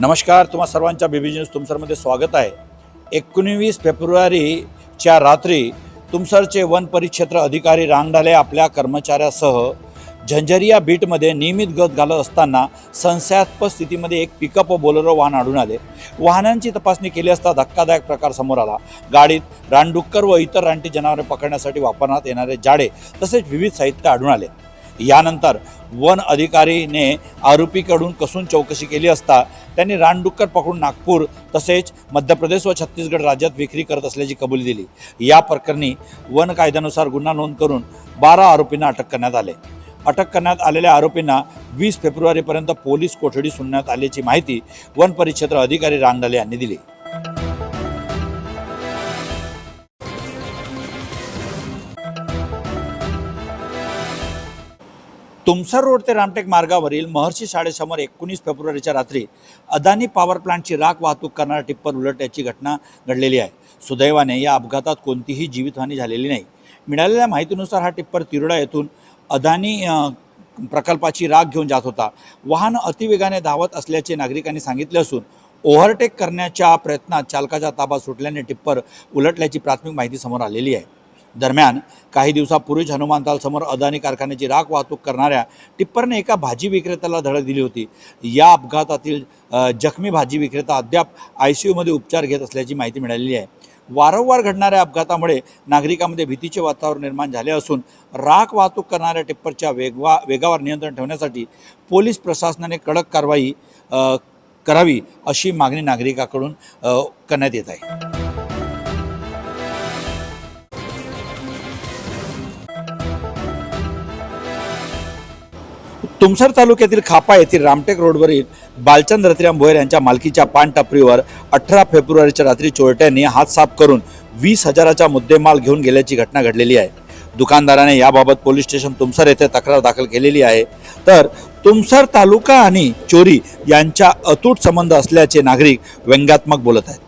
नमस्कार तुम्हा सर्वांच्या बीबी न्यूज तुमसरमध्ये स्वागत आहे. एकोणवीस फेब्रुवारीच्या रात्री तुमसरचे वन परिक्षेत्र अधिकारी रांगडाले आपल्या कर्मचाऱ्यासह झंझरिया बीटमध्ये नियमित गत घालत असताना संशयास्पद स्थितीमध्ये एक पिकअप व बोलेरो वाहन आढळून आले. वाहनांची तपासणी केली असता धक्कादायक प्रकार समोर आला. गाडीत रानडुक्कर व इतर रानटी जनावरे पकडण्यासाठी वापरण्यात येणारे जाडे तसेच विविध साहित्य आढळून आले. यानंतर वन अधिकारीने आरोपीकडून कसून चौकशी केली असता त्यांनी रानडुक्कर पकडून नागपूर तसेच मध्य प्रदेश व छत्तीसगड राज्यात विक्री करत असल्याची कबुली दिली. या प्रकरणी वन कायद्यानुसार गुन्हा नोंद करून बारा आरोपींना अटक करण्यात आले. अटक करण्यात आलेल्या आरोपींना वीस फेब्रुवारीपर्यंत पोलीस कोठडी सुनण्यात आल्याची माहिती वन परिक्षेत्र अधिकारी रांगडाले यांनी दिली. तुमसर रोड ते रामटेक मार्गावरील महर्षी शाळेसमोर एकोणीस फेब्रुवारीच्या रात्री अदानी पॉवर प्लांटची राख वाहतूक करणारा टिप्पर उलटल्याची घटना घडलेली आहे. सुदैवाने या अपघातात कोणतीही जीवितहानी झालेली नाही. मिळालेल्या माहितीनुसार हा टिप्पर तिरोडा येथून अदानी प्रकल्पाची राख घेऊन जात होता. वाहन अतिवेगाने धावत असल्याचे नागरिकांनी सांगितले असून ओव्हरटेक करण्याच्या प्रयत्नात चालकाचा ताबा सुटल्याने टिप्पर उलटल्याची प्राथमिक माहिती समोर आलेली आहे. दरम्यान काही दिवसापूर्वीच हनुमानतालसमोर अदानी कारखान्याची राख वाहतूक करणाऱ्या टिप्परने एका भाजी विक्रेत्याला धडक दिली होती. या अपघातातील जखमी भाजी विक्रेता अद्याप आय सी यूमध्ये उपचार घेत असल्याची माहिती मिळालेली आहे. वारंवार घडणाऱ्या अपघातामुळे नागरिकांमध्ये भीतीचे वातावरण निर्माण झाले असून राख वाहतूक करणाऱ्या टिप्परच्या वेगवा वेगावर नियंत्रण ठेवण्यासाठी पोलीस प्रशासनाने कडक कारवाई करावी अशी मागणी नागरिकाकडून करण्यात येत आहे. तुमसर तालुक्यातील खापा येथील रामटेक रोडवरील बालचंद रतिराम भोयर यांच्या मालकीच्या पान टपरीवर अठरा फेब्रुवारीच्या रात्री चोरट्यांनी हात साफ करून वीस हजाराचा मुद्देमाल घेऊन गेल्याची घटना घडलेली आहे. दुकानदाराने याबाबत पोलीस स्टेशन तुमसर येथे तक्रार दाखल केलेली आहे. तर तुमसर तालुका आणि चोरी यांच्या अतूट संबंध असल्याचे नागरिक व्यंग्यात्मक बोलत आहेत.